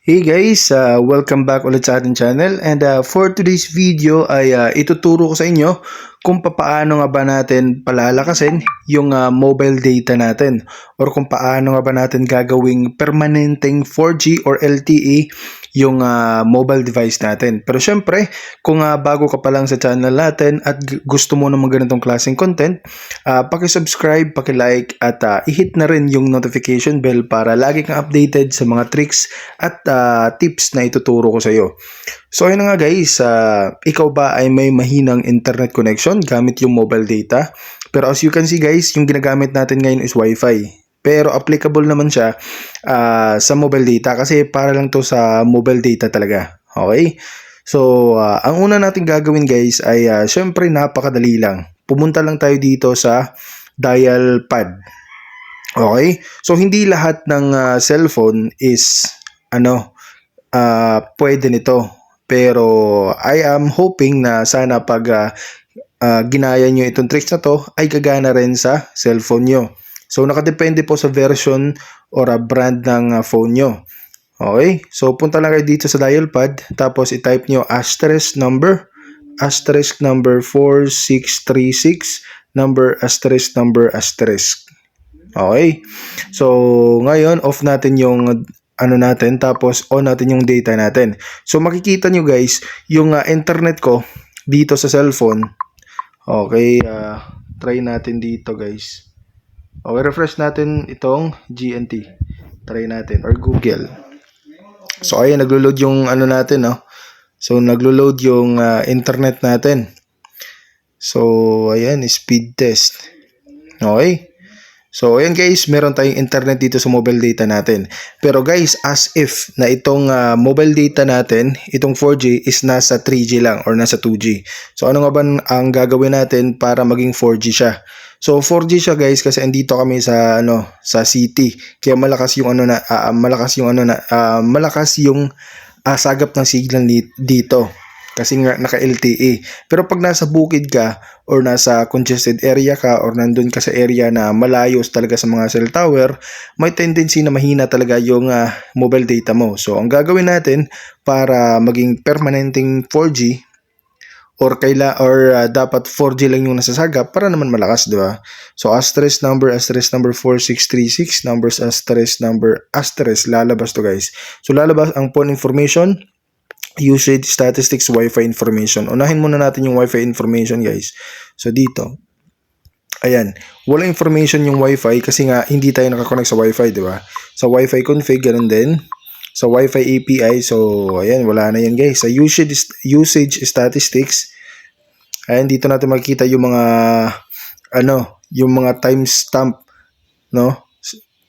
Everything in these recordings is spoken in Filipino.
Hey guys, uh, welcome back ulit sa ating channel. And uh, for today's video ay uh, ituturo ko sa inyo kung paano nga ba natin palalakasin yung uh, mobile data natin or kung paano nga ba natin gagawing permanenteng 4G or LTE yung uh, mobile device natin. Pero syempre, kung uh, bago ka pa lang sa channel natin at gusto mo naman ganitong klaseng content, uh, paki-subscribe, paki-like at uh, i-hit na rin yung notification bell para lagi kang updated sa mga tricks at uh, tips na ituturo ko sa iyo. So ayun nga guys, uh, ikaw ba ay may mahinang internet connection gamit yung mobile data? Pero as you can see guys, yung ginagamit natin ngayon is Wi-Fi. Pero applicable naman siya uh, sa mobile data kasi para lang to sa mobile data talaga. Okay? So, uh, ang una natin gagawin guys ay uh, syempre napakadali lang. Pumunta lang tayo dito sa dial pad. Okay? So, hindi lahat ng uh, cellphone is ano, uh, pwede nito. Pero I am hoping na sana pag uh, uh, ginaya nyo itong tricks na to ay gagana rin sa cellphone nyo. So nakadepende po sa version or a brand ng uh, phone nyo. Okay? So punta lang kayo dito sa dial pad tapos i-type nyo asterisk number asterisk number 4636 number asterisk number asterisk. Okay? So ngayon off natin yung ano natin tapos on natin yung data natin. So makikita nyo guys yung uh, internet ko dito sa cellphone. Okay, uh, try natin dito guys. Okay, refresh natin itong GNT. Try natin or Google. So ayan naglo-load yung ano natin, no. So naglo-load yung uh, internet natin. So ayan, speed test. Okay? So, ayan guys, meron tayong internet dito sa mobile data natin. Pero guys, as if na itong uh, mobile data natin, itong 4G is nasa 3G lang or nasa 2G. So, ano nga ba ang gagawin natin para maging 4G siya? So 4G siya guys kasi andito kami sa ano sa city. Kaya malakas yung ano na uh, malakas yung ano na uh, malakas yung uh, sagap ng signal dito kasi nga naka LTE. Pero pag nasa bukid ka or nasa congested area ka or nandun ka sa area na malayo talaga sa mga cell tower, may tendency na mahina talaga yung uh, mobile data mo. So ang gagawin natin para maging permanenteng 4G or kaila or uh, dapat 4G lang yung nasasagap para naman malakas, di ba? So asterisk number asterisk number 4636 numbers asterisk number asterisk lalabas to guys. So lalabas ang phone information usage statistics wifi information. Unahin muna natin yung wifi information guys. So dito Ayan, wala information yung wifi kasi nga hindi tayo nakakonect sa wifi, di ba? Sa wifi config, ganun din sa Wi-Fi API. So, ayan, wala na yan guys. Sa usage, usage statistics, ayan, dito natin makikita yung mga, ano, yung mga timestamp, no?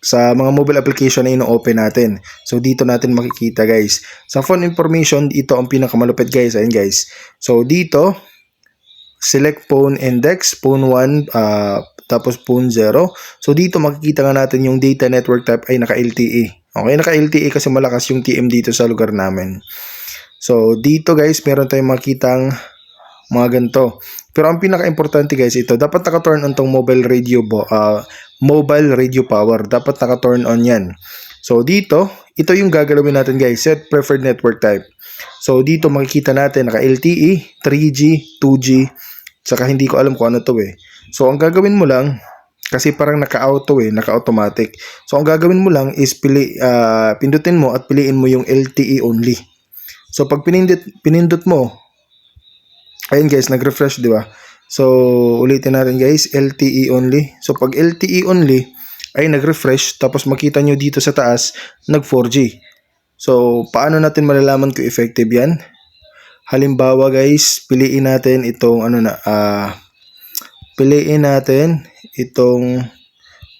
Sa mga mobile application na ino-open natin. So, dito natin makikita guys. Sa phone information, ito ang pinakamalupit guys. Ayan guys. So, dito, select phone index, phone 1, uh, tapos phone 0. So, dito makikita nga natin yung data network type ay naka-LTE. Okay, naka-LTE kasi malakas yung TM dito sa lugar namin. So, dito guys, meron tayong makitang mga ganito. Pero ang pinaka-importante guys, ito, dapat naka-turn on tong mobile radio, uh, mobile radio power. Dapat naka-turn on yan. So, dito, ito yung gagalawin natin guys, set preferred network type. So, dito makikita natin naka-LTE, 3G, 2G, saka hindi ko alam kung ano to eh. So, ang gagawin mo lang, kasi parang naka-auto eh, naka-automatic. So, ang gagawin mo lang is pili, uh, pindutin mo at piliin mo yung LTE only. So, pag pinindot, pinindot mo, ayun guys, nag-refresh, di ba? So, ulitin natin guys, LTE only. So, pag LTE only, ay nag-refresh, tapos makita nyo dito sa taas, nag-4G. So, paano natin malalaman kung effective yan? Halimbawa guys, piliin natin itong ano na, ah, uh, piliin natin itong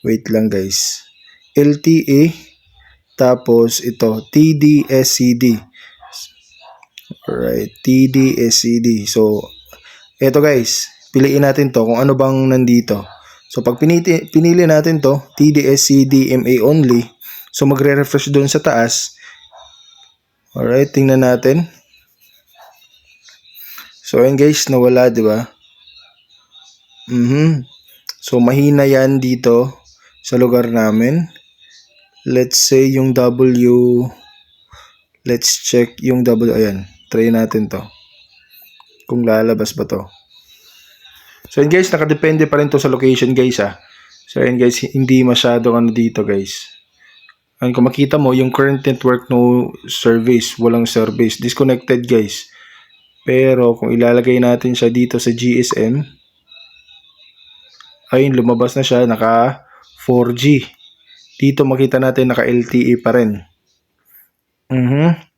wait lang guys LTE tapos ito TDSCD alright TDSCD so ito guys piliin natin to kung ano bang nandito. So pag piniti, pinili natin to TDSCD MA only. So magre-refresh doon sa taas. Alright tingnan natin. So ayun guys nawala di ba mhm So, mahina yan dito sa lugar namin. Let's say yung W Let's check yung double, ayan, try natin to. Kung lalabas ba to. So yun guys, nakadepende pa rin to sa location guys ah. So yun guys, hindi masyadong ano dito guys. Ayun, kung makita mo, yung current network no service, walang service, disconnected guys. Pero kung ilalagay natin siya dito sa GSM, ayun, lumabas na siya, naka 4G. Dito makita natin naka LTE pa rin. Mhm.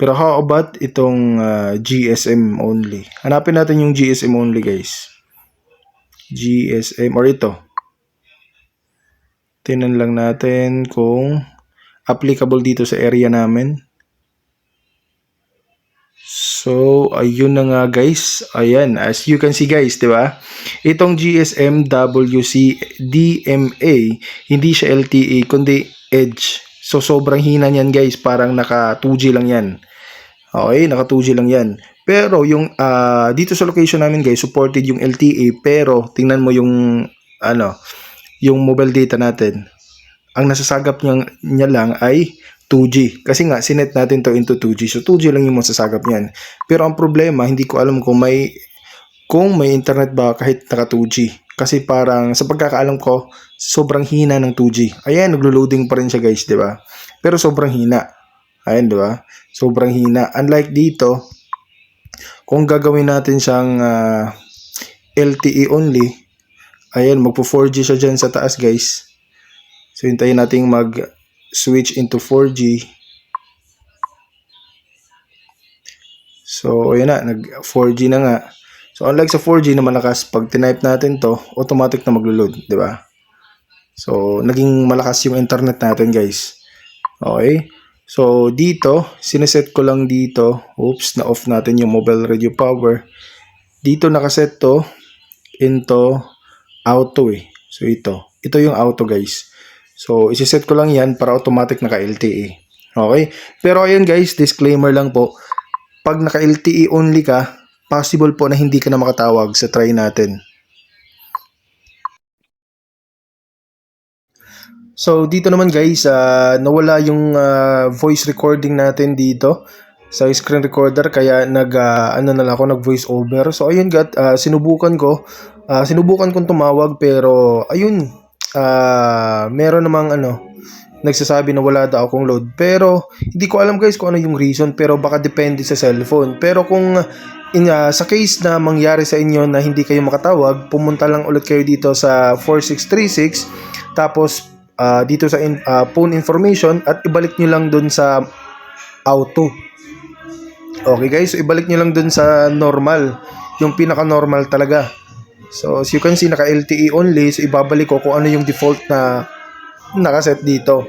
Pero how about itong ah, GSM only? Hanapin natin yung GSM only guys. GSM or ito. Tinan lang natin kung applicable dito sa area namin. So, ayun na nga guys. Ayan, as you can see guys, di ba? Itong GSM WC DMA, hindi siya LTE, kundi Edge. So, sobrang hina niyan guys. Parang naka 2G lang yan. Okay, naka 2G lang yan. Pero yung ah, dito sa location namin guys, supported yung LTE pero tingnan mo yung ano, yung mobile data natin. Ang nasasagap niya, niya lang ay 2G. Kasi nga, sinet natin to into 2G. So, 2G lang yung masasagap niyan. Pero ang problema, hindi ko alam kung may kung may internet ba kahit naka 2G. Kasi parang sa pagkakaalam ko, sobrang hina ng 2G. Ayan, naglo-loading pa rin siya guys, di ba? Pero sobrang hina. Ayan, di ba? Sobrang hina. Unlike dito, kung gagawin natin siyang ah, LTE only, ayan, magpo 4G siya dyan sa taas guys. So, hintayin nating mag-switch into 4G. So, ayan na, nag 4G na nga. So, unlike sa 4G na malakas, pag tinype natin to, automatic na maglo-load, di ba? So, naging malakas yung internet natin, guys. Okay? So, dito, sineset ko lang dito. Oops, na-off natin yung mobile radio power. Dito nakaset to into auto eh. So, ito. Ito yung auto, guys. So, isiset ko lang yan para automatic naka-LTE. Okay? Pero ayun guys, disclaimer lang po. Pag naka-LTE only ka, possible po na hindi ka na makatawag sa try natin. So, dito naman guys, ah, nawala yung ah, voice recording natin dito sa screen recorder kaya nag ah, ano na lang ako nag voice over. So ayun gat sinubukan ko ah, sinubukan kong tumawag pero ayun ah meron namang ano nagsasabi na wala daw akong load. Pero hindi ko alam guys kung ano yung reason pero baka depende sa cellphone. Pero kung in, ah, sa case na mangyari sa inyo na hindi kayo makatawag, pumunta lang ulit kayo dito sa 4636 tapos ah, dito sa in- ah, phone information at ibalik nyo lang dun sa auto. Okay guys, so ibalik nyo lang dun sa normal, yung pinaka-normal talaga. So as you can see, naka LTE only, so ibabalik ko kung ano yung default na nakaset dito.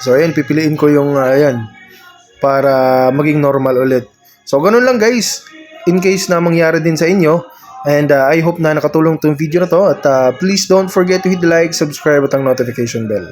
So ayan, pipiliin ko yung uh, ayan para maging normal ulit. So ganun lang guys, in case na mangyari din sa inyo. And uh, I hope na nakatulong tong video na to at uh, please don't forget to hit the like, subscribe at ang notification bell.